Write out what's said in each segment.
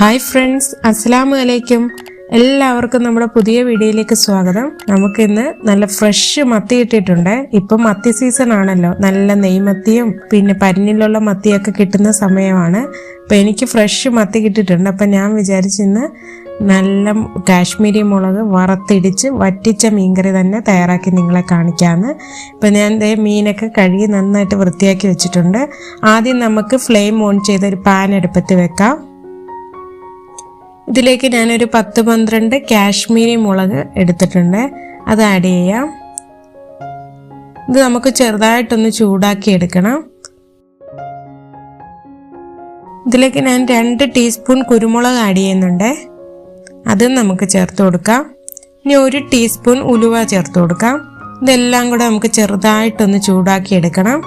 Hi friends അസ്സലാമു അലൈക്കും എല്ലാവർക്കും നമ്മുടെ പുതിയ വീഡിയോയിലേക്ക് സ്വാഗതം. നമുക്കിന്ന് നല്ല ഫ്രഷ് മത്തി കിട്ടിയിട്ടുണ്ട്. ഇപ്പം മത്തി സീസൺ ആണല്ലോ. നല്ല നെയ്മത്തിയും പിന്നെ പരിഞ്ഞിലുള്ള മത്തിയൊക്കെ കിട്ടുന്ന സമയമാണ്. അപ്പം എനിക്ക് ഫ്രഷ് മത്തി കിട്ടിയിട്ടുണ്ട്. അപ്പം ഞാൻ വിചാരിച്ചിന്ന് നല്ല കാശ്മീരി മുളക് വറുത്തിടിച്ച് വറ്റിച്ച മീൻകറി തന്നെ തയ്യാറാക്കി നിങ്ങളെ കാണിക്കാമെന്ന് ഇപ്പം ഞാൻ ദേ മീനൊക്കെ കഴുകി നന്നായിട്ട് വൃത്തിയാക്കി വെച്ചിട്ടുണ്ട്. ആദ്യം നമുക്ക് ഫ്ലെയിം ഓൺ ചെയ്ത് ഒരു പാൻ അടുപ്പത്ത് വെക്കാം. ഇതിലേക്ക് ഞാനൊരു പത്ത് പന്ത്രണ്ട് കാശ്മീരി മുളക് എടുത്തിട്ടുണ്ട്. അത് ആഡ് ചെയ്യാം. ഇത് നമുക്ക് ചെറുതായിട്ടൊന്ന് ചൂടാക്കി എടുക്കണം. ഇതിലേക്ക് ഞാൻ രണ്ട് ടീസ്പൂൺ കുരുമുളക് ആഡ് ചെയ്യുന്നുണ്ട്. അതും നമുക്ക് ചേർത്ത് കൊടുക്കാം. ഇനി ഒരു ടീസ്പൂൺ ഉലുവ ചേർത്ത് കൊടുക്കാം. ഇതെല്ലാം കൂടെ നമുക്ക് ചെറുതായിട്ടൊന്ന് ചൂടാക്കി എടുക്കണം.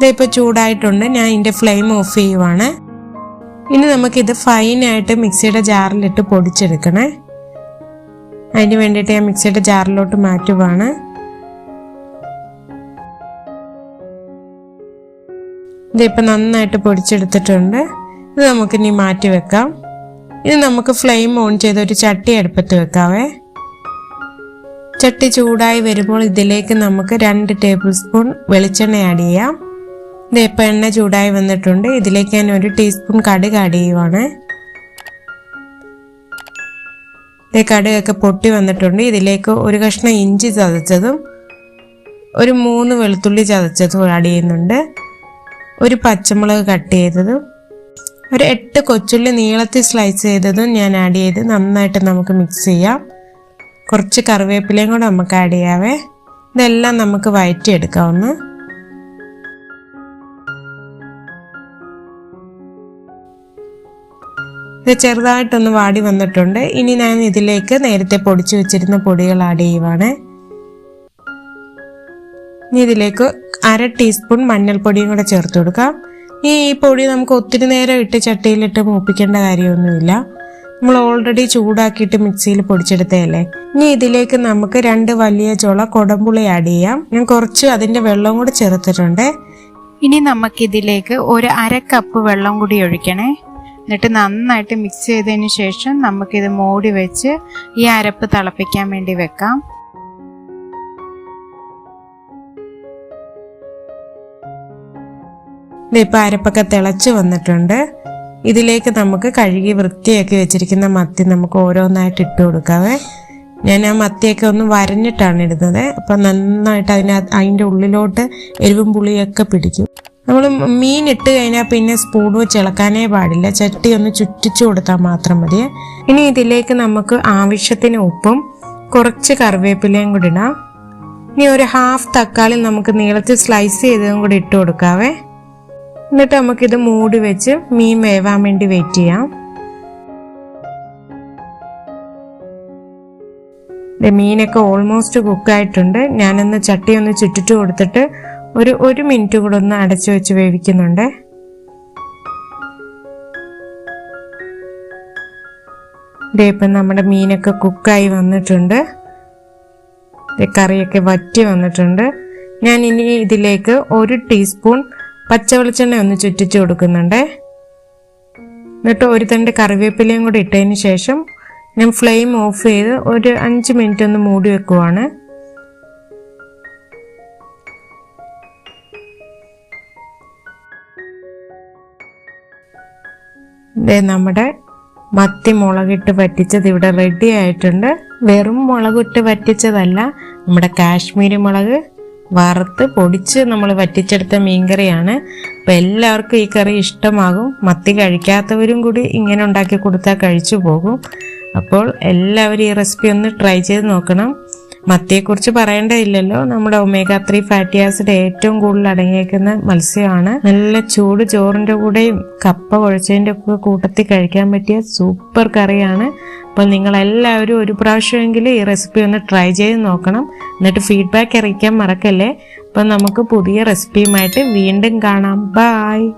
ഇതിപ്പോൾ ചൂടായിട്ടുണ്ട്. ഞാൻ ഇതിന്റെ ഫ്ലെയിം ഓഫ് ചെയ്യുവാണ്. ഇനി നമുക്കിത് ഫൈനായിട്ട് മിക്സിയുടെ ജാറിലിട്ട് പൊടിച്ചെടുക്കണേ. അതിന് വേണ്ടിയിട്ട് ഞാൻ മിക്സിയുടെ ജാറിലോട്ട് മാറ്റുവാണ്. ഇതിപ്പോൾ നന്നായിട്ട് പൊടിച്ചെടുത്തിട്ടുണ്ട്. ഇത് നമുക്കിനി മാറ്റി വെക്കാം. ഇനി നമുക്ക് ഫ്ലെയിം ഓൺ ചെയ്ത് ഒരു ചട്ടി അടുപ്പത്ത് വെക്കാവേ. ചട്ടി ചൂടായി വരുമ്പോൾ ഇതിലേക്ക് നമുക്ക് രണ്ട് ടേബിൾ സ്പൂൺ വെളിച്ചെണ്ണ ആഡ് ചെയ്യാം. ഇത് ഇപ്പം എണ്ണ ചൂടായി വന്നിട്ടുണ്ട്. ഇതിലേക്ക് ഞാൻ ഒരു ടീസ്പൂൺ കടുക് ആഡ് ചെയ്യുവാണ്. കടുകൊക്കെ പൊട്ടി വന്നിട്ടുണ്ട്. ഇതിലേക്ക് ഒരു കഷ്ണം ഇഞ്ചി ചതച്ചതും ഒരു മൂന്ന് വെളുത്തുള്ളി ചതച്ചതും ആഡ് ചെയ്യുന്നുണ്ട്. ഒരു പച്ചമുളക് കട്ട് ചെയ്തതും ഒരു എട്ട് കൊച്ചുള്ളി നീളത്തിൽ സ്ലൈസ് ചെയ്തതും ഞാൻ ആഡ് ചെയ്ത് നന്നായിട്ട് നമുക്ക് മിക്സ് ചെയ്യാം. കുറച്ച് കറിവേപ്പിലയും കൂടെ നമുക്ക് ആഡ് ചെയ്യാവേ. ഇതെല്ലാം നമുക്ക് വഴറ്റിയെടുക്കാവുന്ന ഇത് ചെറുതായിട്ടൊന്ന് വാടി വന്നിട്ടുണ്ട്. ഇനി ഞാൻ ഇതിലേക്ക് നേരത്തെ പൊടിച്ചു വെച്ചിരുന്ന പൊടികൾ ആഡ് ചെയ്യുവാണ്. ഇനി ഇതിലേക്ക് അര ടീസ്പൂൺ മഞ്ഞൾപ്പൊടിയും കൂടെ ചേർത്ത് കൊടുക്കാം. ഈ പൊടി നമുക്ക് ഒത്തിരി നേരം ഇട്ട് ചട്ടിയിലിട്ട് മൂപ്പിക്കേണ്ട കാര്യമൊന്നുമില്ല. നമ്മൾ ഓൾറെഡി ചൂടാക്കിയിട്ട് മിക്സിയിൽ പൊടിച്ചെടുത്തതല്ലേ? ഇനി ഇതിലേക്ക് നമുക്ക് രണ്ട് വലിയ ചുള കൊടമ്പുളി ആഡ് ചെയ്യാം. ഞാൻ കുറച്ച് അതിന്റെ വെള്ളവും കൂടെ ചേർത്തിട്ടുണ്ട്. ഇനി നമുക്കിതിലേക്ക് ഒരു അര കപ്പ് വെള്ളം കൂടി ഒഴിക്കണേ. എന്നിട്ട് നന്നായിട്ട് മിക്സ് ചെയ്തതിന് ശേഷം നമുക്കിത് മൂടി വെച്ച് ഈ അരപ്പ് തിളപ്പിക്കാൻ വേണ്ടി വെക്കാം. ഇതിപ്പോൾ അരപ്പൊക്കെ തിളച്ച് വന്നിട്ടുണ്ട്. ഇതിലേക്ക് നമുക്ക് കഴുകി വൃത്തിയാക്കി വെച്ചിരിക്കുന്ന മത്തി നമുക്ക് ഓരോന്നായിട്ട് ഇട്ട് കൊടുക്കാവേ. ഞാൻ ആ മത്തിയൊക്കെ ഒന്ന് വരഞ്ഞിട്ടാണ് ഇടുന്നത്. അപ്പം നന്നായിട്ട് അതിന് അതിന്റെ ഉള്ളിലോട്ട് എരിവും പുളിയൊക്കെ പിടിക്കും. നമ്മൾ മീൻ ഇട്ട് കഴിഞ്ഞാൽ പിന്നെ സ്പൂൺ വെച്ച് ഇളക്കാനേ പാടില്ല. ചട്ടി ഒന്ന് ചുറ്റിച്ചു കൊടുത്താൽ മാത്രം മതി. ഇനി ഇതിലേക്ക് നമുക്ക് ആവശ്യത്തിന് ഉപ്പും കുറച്ച് കറിവേപ്പിലയും കൂടി ഇടാം. ഇനി ഒരു ഹാഫ് തക്കാളി നമുക്ക് നീളത്തിൽ സ്ലൈസ് ചെയ്തതും കൂടി ഇട്ട് കൊടുക്കാവേ. എന്നിട്ട് നമുക്കിത് മൂടി വെച്ച് മീൻ വേവാൻ വേണ്ടി വെയിറ്റ് ചെയ്യാം. മീനൊക്കെ ഓൾമോസ്റ്റ് കുക്കായിട്ടുണ്ട് ഞാനൊന്ന് ചട്ടി ഒന്ന് ചുറ്റിട്ട് കൊടുത്തിട്ട് ഒരു ഒരു മിനിറ്റ് കൂടെ ഒന്ന് അടച്ചു വെച്ച് വേവിക്കുന്നുണ്ട്. ഇതേ ഇപ്പം നമ്മുടെ മീനൊക്കെ കുക്കായി വന്നിട്ടുണ്ട്. കറിയൊക്കെ വറ്റി വന്നിട്ടുണ്ട്. ഞാൻ ഇനി ഇതിലേക്ക് ഒരു ടീസ്പൂൺ പച്ച വെളിച്ചെണ്ണ ഒന്ന് ചുറ്റിച്ചു കൊടുക്കുന്നുണ്ട്. എന്നിട്ട് ഒരു തണ്ട് കറിവേപ്പിലയും കൂടി ഇട്ടതിന് ശേഷം ഞാൻ ഫ്ലെയിം ഓഫ് ചെയ്ത് ഒരു അഞ്ച് മിനിറ്റ് ഒന്ന് മൂടി വെക്കുവാണ്. നമ്മുടെ മത്തി മുളകിട്ട് പറ്റിച്ചത് ഇവിടെ റെഡി ആയിട്ടുണ്ട്. വെറും മുളകിട്ട് പറ്റിച്ചതല്ല നമ്മുടെ കാശ്മീരി മുളക് വറുത്ത് പൊടിച്ച് നമ്മൾ വറ്റിച്ചെടുത്ത മീൻകറിയാണ്. അപ്പം എല്ലാവർക്കും ഈ കറി ഇഷ്ടമാകും. മത്തി കഴിക്കാത്തവരും കൂടി ഇങ്ങനെ ഉണ്ടാക്കി കൊടുത്താൽ കഴിച്ചു പോകും. അപ്പോൾ എല്ലാവരും ഈ റെസിപ്പി ഒന്ന് ട്രൈ ചെയ്ത് നോക്കണം. മത്തിയെക്കുറിച്ച് പറയേണ്ടതില്ലല്ലോ. നമ്മുടെ ഒമേഗ ത്രീ ഫാറ്റി ആസിഡ് ഏറ്റവും കൂടുതൽ അടങ്ങിയേക്കുന്ന മത്സ്യമാണ്. നല്ല ചൂട് ചോറിന്റെ കൂടെയും കപ്പ കുഴച്ചതിന്റെ ഒക്കെ കൂട്ടത്തിൽ കഴിക്കാൻ പറ്റിയ സൂപ്പർ കറിയാണ്. അപ്പോൾ നിങ്ങളെല്ലാവരും ഒരു പ്രാവശ്യമെങ്കിലും ഈ റെസിപ്പി ഒന്ന് ട്രൈ ചെയ്ത് നോക്കണം. എന്നിട്ട് ഫീഡ്ബാക്ക് അറിയിക്കാൻ മറക്കല്ലേ. അപ്പം നമുക്ക് പുതിയ റെസിപ്പിയുമായിട്ട് വീണ്ടും കാണാം. ബായ്